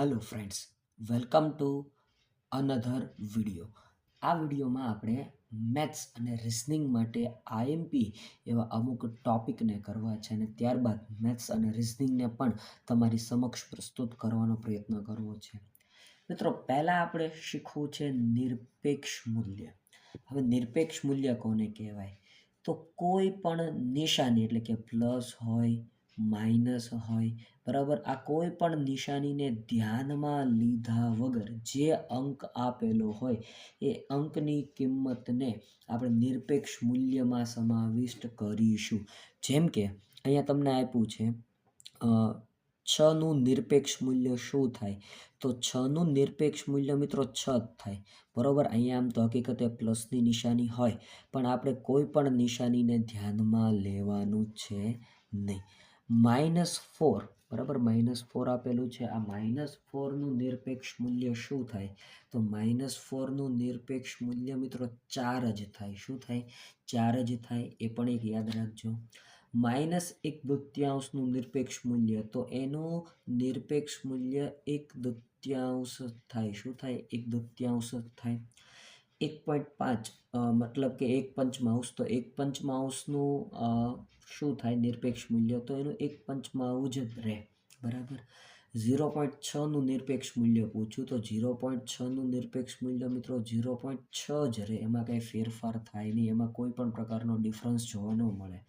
Hello friends welcome to another video આ વિડીયોમાં આપણે મેથ્સ અને રિઝનિંગ માટે આઈએમપી એવા અમુક ટોપિકને કરવા છે અને ત્યારબાદ મેથ્સ અને રિઝનિંગને પણ તમારી સમક્ષ પ્રસ્તુત કરવાનો પ્રયત્ન કરવો છે. મિત્રો, પહેલાં આપણે શીખવું છે નિરપેક્ષ મૂલ્ય. હવે નિરપેક્ષ મૂલ્ય કોને કહેવાય? તો કોઈ પણ નિશાની, એટલે કે પ્લસ હોય માઇનસ હોય. બરાબર? આ કોઈ પણ નિશાનીને ધ્યાનમાં લીધા વગર જે અંક આપેલો હોય એ અંકની કિંમતને આપણે નિરપેક્ષ મૂલ્યમાં સમાવિષ્ટ કરીશું. જેમ કે, અહીંયા તમને આપ્યું છે છનું નિરપેક્ષ મૂલ્ય શું થાય? તો છનું નિરપેક્ષ મૂલ્ય મિત્રો છ જ થાય. બરાબર? અહીંયા આમ તો હકીકતે પ્લસની નિશાની હોય, પણ આપણે કોઈ પણ નિશાનીને ધ્યાનમાં લેવાનું છે નહીં. માઇનસ ફોર, બરાબર? માઇનસ ફોર આપેલું છે. આ માઇનસ ફોરનું નિરપેક્ષ મૂલ્ય શું થાય? તો માઇનસ ફોરનું નિરપેક્ષ મૂલ્ય મિત્રો ચાર જ થાય. શું થાય? ચાર જ થાય. એ પણ એક યાદ રાખજો. માઇનસ એક દૃત્યાંશનું નિરપેક્ષ મૂલ્ય. તો એનું નિરપેક્ષ મૂલ્ય એક દૃત્યાંશ થાય. શું થાય? એક દૃત્યાંશ થાય. એક પોઈન્ટ પાંચ મતલબ કે એક પંચમાંશ તો એક પંચમાંશનું શું થાય નિરપેક્ષ મૂલ્ય? તો એનું એક પંચમાંશ જ રહે. બરાબર? ઝીરો પોઈન્ટ છનું નિરપેક્ષ મૂલ્ય પૂછ્યું તો ઝીરો પોઈન્ટ છનું નિરપેક્ષ મૂલ્ય મિત્રો ઝીરો પોઈન્ટ છ જ રહે. એમાં કંઈ ફેરફાર થાય નહીં. એમાં કોઈ પણ પ્રકારનો ડિફરન્સ જોવા ન મળે.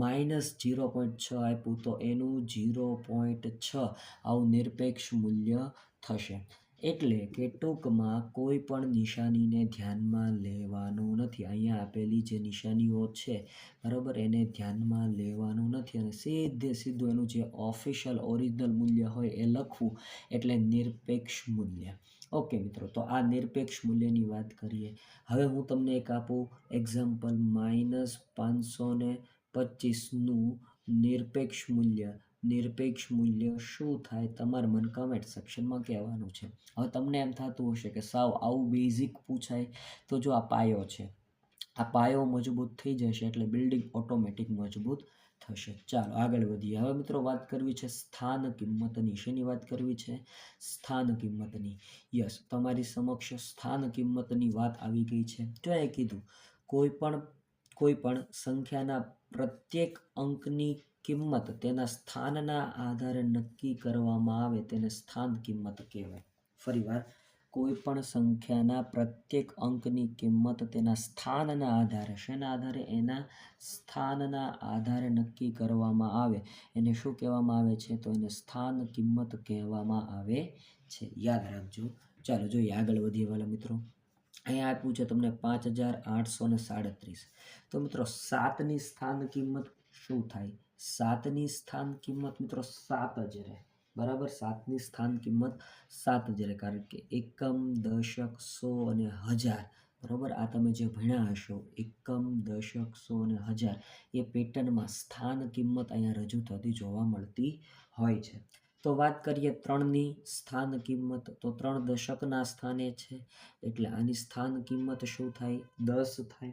માઇનસ ઝીરો પોઈન્ટ છ આપ્યું તો એનું ઝીરો પોઈન્ટ છ આવું નિરપેક્ષ મૂલ્ય થશે. એટલે કે ટૂંકમાં કોઈ પણ નિશાનીને ધ્યાનમાં લેવાનું નથી. અહીંયા આપેલી જે નિશાનીઓ છે, બરાબર, એને ધ્યાનમાં લેવાનું નથી અને સીધે સીધું એનું જે ઓફિશિયલ ઓરિજિનલ મૂલ્ય હોય એ લખવું એટલે નિરપેક્ષ મૂલ્ય. ઓકે મિત્રો, તો આ નિરપેક્ષ મૂલ્યની વાત કરીએ. હવે હું તમને એક આપું એક્ઝામ્પલ માઇનસ પાંચસો ને પચીસનું નિરપેક્ષ મૂલ્ય. નિરપેક્ષ મૂલ્ય શું થાય તમારે મને કમેન્ટ સેક્શનમાં કહેવાનું છે. હવે તમને એમ થતું હશે કે સાવ આવું બેઝિક પૂછાય તો જો આ પાયો છે. આ પાયો મજબૂત થઈ જશે એટલે બિલ્ડિંગ ઓટોમેટિક મજબૂત થશે. ચાલો આગળ વધીએ. હવે મિત્રો વાત કરવી છે સ્થાન કિંમતની. શેની વાત કરવી છે? સ્થાન કિંમતની. યસ તમારી સમક્ષ સ્થાન કિંમતની વાત આવી ગઈ છે. જો એ કીધું, કોઈ પણ કોઈ પણ સંખ્યાના પ્રત્યેક અંકની કિંમત તેના સ્થાનના આધારે નક્કી કરવામાં આવે તેને સ્થાન કિંમત કહેવાય. ફરીવાર કોઈ પણ સંખ્યાના પ્રત્યેક અંકની કિંમત તેના સ્થાનના આધારે, શેના આધારે? એના સ્થાનના આધારે નક્કી કરવામાં આવે. એને શું કહેવામાં આવે છે? તો એને સ્થાન કિંમત કહેવામાં આવે છે. યાદ રાખજો. ચાલો જોઈએ આગળ વધીએ વાલા મિત્રો. અહીંયા આપ્યું છે તમને પાંચ હજાર આઠસો ને સાડત્રીસ. તો મિત્રો, સાતની સ્થાન કિંમત શું થાય? સાતની સ્થાન કિંમત મિત્રો સાત જ રહે. બરાબર? સાતની સ્થાન કિંમત સાત જ રહે. કારણ કે એકમ, દશક, સો અને હજાર. બરાબર? આ તમે જે ભણ્યા હશો, એકમ, દશક, સો અને હજાર, એ પેટર્નમાં સ્થાન કિંમત અહીંયા રજૂ થતી જોવા મળતી હોય છે. તો વાત કરીએ ત્રણની સ્થાન કિંમત. તો ત્રણ દશકના સ્થાને છે. એટલે આની સ્થાન કિંમત શું થાય? દસ થાય.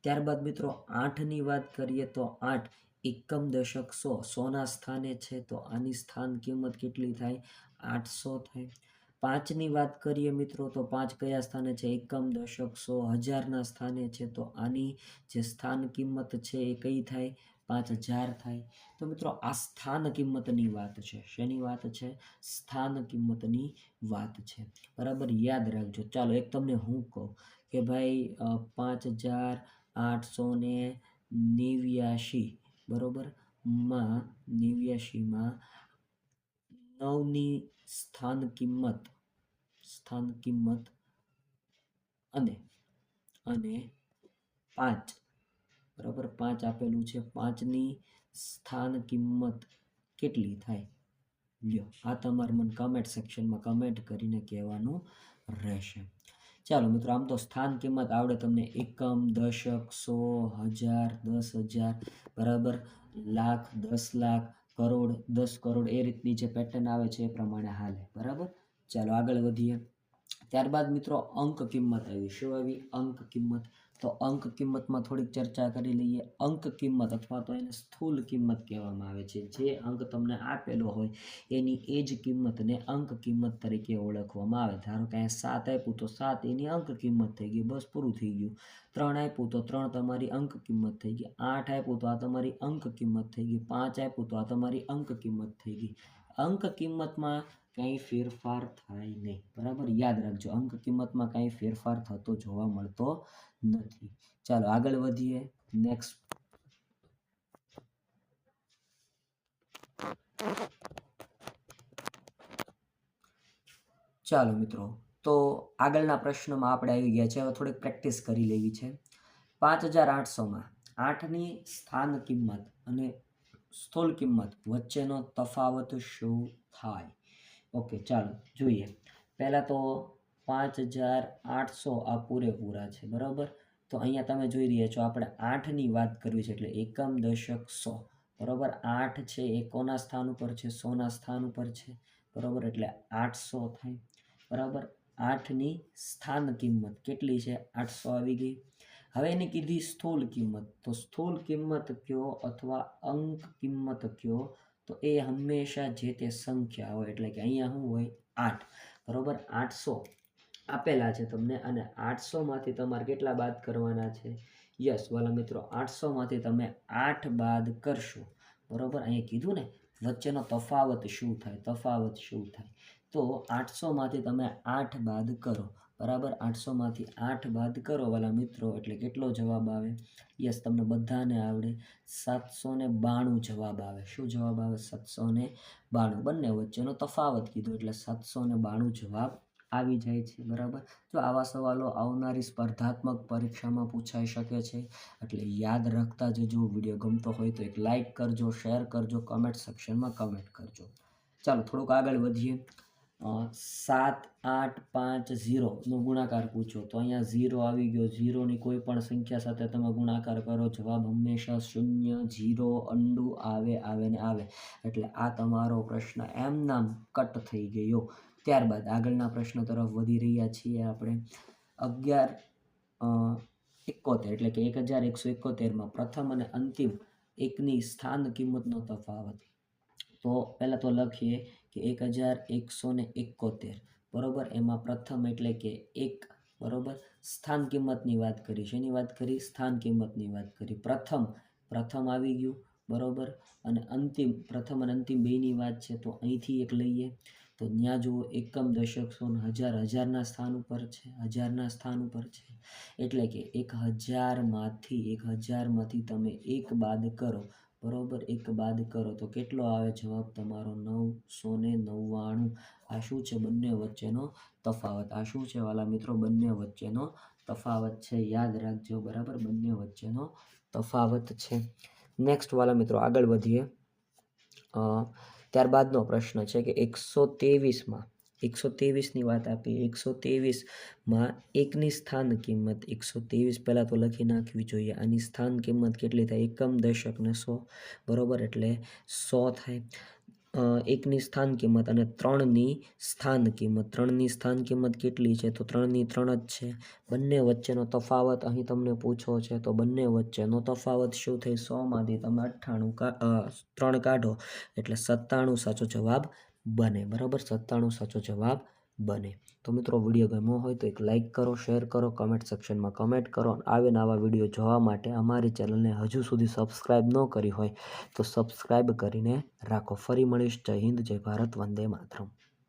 ત્યારબાદ મિત્રો આઠની વાત કરીએ તો આઠ એકમ દશક સો, સોના સ્થાને છે. તો આની સ્થાન કિંમત કેટલી થાય? આઠસો થાય. પાંચની વાત કરીએ મિત્રો તો પાંચ કયા સ્થાને છે? એકમ દશક સો હજારના સ્થાને છે. તો આની જે સ્થાન કિંમત છે એ કઈ થાય? પાંચ હજાર થાય. તો મિત્રો, આ સ્થાન કિંમતની વાત છે. શેની વાત છે? સ્થાન કિંમતની વાત છે. બરાબર યાદ રાખજો. ચાલો, એક તમને હું કહું કે ભાઈ પાંચ હજાર આઠસો ને નેવ્યાશી, બરાબર? માં નેવ્યાશીમાં નવની સ્થાન કિંમત સ્થાન કિંમત અને અને પાંચ બરાબર પાંચ આપેલું છે. પાંચની સ્થાન કિંમત કેટલી થાય? લ્યો, આ તમારે મને કમેન્ટ સેક્શનમાં કમેન્ટ કરીને કહેવાનું રહેશે. ચાલો મિત્રો, આમ તો સ્થાન કિંમત આવડે તમને એકમ, દશક, સો, હજાર, દસ હજાર, બરાબર? લાખ, દસ લાખ, કરોડ, દસ કરોડ એ રીતની જે પેટર્ન આવે છે એ પ્રમાણે હાલે, બરાબર? ચાલો આગળ વધીએ. ત્યારબાદ મિત્રો, અંક કિંમત આવી. શું આવી? અંક કિંમત તો અંક કિંમતમાં થોડીક ચર્ચા કરી લઈએ. અંક કિંમત અથવા તો એને સ્થૂલ કિંમત કહેવામાં આવે છે. જે અંક તમને આપેલો હોય, એની એ જ કિંમતને અંક કિંમત તરીકે ઓળખવામાં આવે. ધારો કે અહીંયા સાત આપ્યું, તો સાત એની અંક કિંમત થઈ ગઈ, બસ પૂરું થઈ ગયું. ત્રણ આપ્યું, તો ત્રણ તમારી અંક કિંમત થઈ ગઈ. આઠ આપ્યું, તો આ તમારી અંક કિંમત થઈ ગઈ. પાંચ આપ્યું, તો આ તમારી અંક કિંમત થઈ ગઈ. અંક કિંમતમાં કંઈ ફેરફાર થાય નહીં. બરાબર? યાદ રાખજો, અંક કિંમતમાં કંઈ ફેરફાર થતો જોવા મળતો નથી. ચાલો, આગળ વધીએ. નેક્સ્ટ ચાલો મિત્રો, તો આગળના પ્રશ્નમાં આપણે આવી ગયા છે. હવે થોડીક પ્રેક્ટિસ કરી લેવી છે. પાંચ હજાર આઠસોમાં આઠની સ્થાન કિંમત અને સ્થૂલ કિંમત વચ્ચેનો તફાવત શું થાય? ઓકે, ચાલો જોઈએ. પહેલાં તો પાંચ હજાર આઠસો આ પૂરેપૂરા છે, બરાબર? તો અહીંયા તમે જોઈ રહ્યા છો, આપણે આઠની વાત કરવી છે, એટલે એકમ દશક સો, બરાબર? આઠ છે એ કોના સ્થાન ઉપર છે? સોના સ્થાન ઉપર છે, બરાબર? એટલે આઠસો થાય, બરાબર? આઠની સ્થાન કિંમત કેટલી છે? આઠસો આવી ગઈ. હવે એની કીધી સ્થૂલ કિંમત. તો સ્થૂલ કિંમત કયો અથવા અંક કિંમત કયો? તો એ હંમેશા જે તે સંખ્યા હોય, એટલે કે અહીંયા શું હોય? આઠ. બરાબર? આઠસો આપેલા છે તમને અને આઠસોમાંથી તમારે કેટલા બાદ કરવાના છે? યસ, વાલા મિત્રો, આઠસોમાંથી તમે આઠ બાદ કરશો. બરાબર? અહીંયા કીધું ને, વચ્ચેનો તફાવત શું થાય? તફાવત શું થાય? તો આઠસોમાંથી તમે આઠ બાદ કરો. બરાબર? આઠસોમાંથી આઠ બાદ કરો વાલા મિત્રો, એટલે કેટલો જવાબ આવે? યસ, તમને બધાને આવડે. સાતસો ને બાણું જવાબ આવે. શું જવાબ આવે? સાતસો ને બાણું. બંને વચ્ચેનો તફાવત કીધો, એટલે સાતસો ને બાણું જવાબ આવી જાય છે. બરાબર? જો આવા સવાલો આવનારી સ્પર્ધાત્મક પરીક્ષામાં પૂછાઈ શકે છે, એટલે યાદ રાખતા જજો. વીડિયો ગમતો હોય તો એક લાઈક કરજો, શેર કરજો, કમેન્ટ સેક્શનમાં કમેન્ટ કરજો. ચાલો, થોડુંક આગળ વધીએ. સાત, આઠ, પાંચ ઝીરોનો ગુણાકાર પૂછો. તો અહીંયા ઝીરો આવી ગયો. ઝીરોની કોઈ પણ સંખ્યા સાથે તમે ગુણાકાર કરો. જવાબ હંમેશા શૂન્ય, ઝીરો, અંડુ, આવે આવે ને આવે. એટલે આ તમારો પ્રશ્ન એમ નામ કટ થઈ ગયો. ત્યારબાદ આગળના પ્રશ્ન તરફ વધી રહ્યા છીએ આપણે. અગિયાર એકોતેર એટલે કે એક હજાર એકસો એકોતેરમાં પ્રથમ અને અંતિમ એકની સ્થાન કિંમતનો તફાવત. તો પહેલાં તો લખીએ. કે એક હજાર એકસો ને એકોતેર. બરાબર? એમાં પ્રથમ એટલે કે એક, બરાબર? સ્થાન કિંમતની વાત કરી. શેની વાત કરી? સ્થાન કિંમતની વાત કરી. પ્રથમ પ્રથમ આવી ગયું, બરાબર? અને અંતિમ, પ્રથમ અને અંતિમ બેની વાત છે, તો અહીંથી એક લઈએ. તો ત્યાં જુઓ, એકમ દશક સો હજાર, હજારના સ્થાન ઉપર છે, હજારના સ્થાન ઉપર છે. એટલે કે એક હજારમાંથી એક હજારમાંથી તમે એક બાદ કરો. બરાબર? એક બાદ કરો. તો કેટલો આવે જવાબ? તમારો નવસો ને નવ્વાણું. આ શું છે? બંને વચ્ચેનો તફાવત. આ શું છે વાલા મિત્રો? બંને વચ્ચેનો તફાવત છે. યાદ રાખજો, બરાબર? બંને વચ્ચેનો તફાવત છે. નેક્સ્ટ વાલા મિત્રો, આગળ વધીએ. ત્યારબાદનો પ્રશ્ન છે કે એકસો ત્રેવીસમાં એકસો ત્રેવીસની વાત આપી. એકસો ત્રેવીસમાં એકની સ્થાન કિંમત એકસો ત્રેવીસ પહેલાં તો લખી નાખવી જોઈએ. આની સ્થાન કિંમત કેટલી થાય? એકમ દશક સો. બરાબર? એટલે સો થાય. એકની સ્થાન કિંમત અને ત્રણની સ્થાન કિંમત. ત્રણની સ્થાન કિંમત કેટલી છે? તો ત્રણની ત્રણ જ છે. બંને વચ્ચેનો તફાવત અહીં તમને પૂછો છે, તો બંને વચ્ચેનો તફાવત શું થઈ? સોમાંથી તમે અઠ્ઠાણું ત્રણ કાઢો એટલે સત્તાણું સાચો જવાબ બને. બરાબર? સત્તાણું સાચો જવાબ બને. તો મિત્રો, વીડિયો ગમ્યો હોય તો એક લાઇક કરો શેર કરો કમેન્ટ સેક્શનમાં કમેન્ટ કરો આવે નવા વીડિયો જોવા માટે અમારી ચેનલને હજુ સુધી સબસ્ક્રાઈબ ન કરી હોય તો સબસ્ક્રાઈબ કરીને રાખો. ફરી મળીશ. જય હિન્દ, જય ભારત, વંદે માતરમ.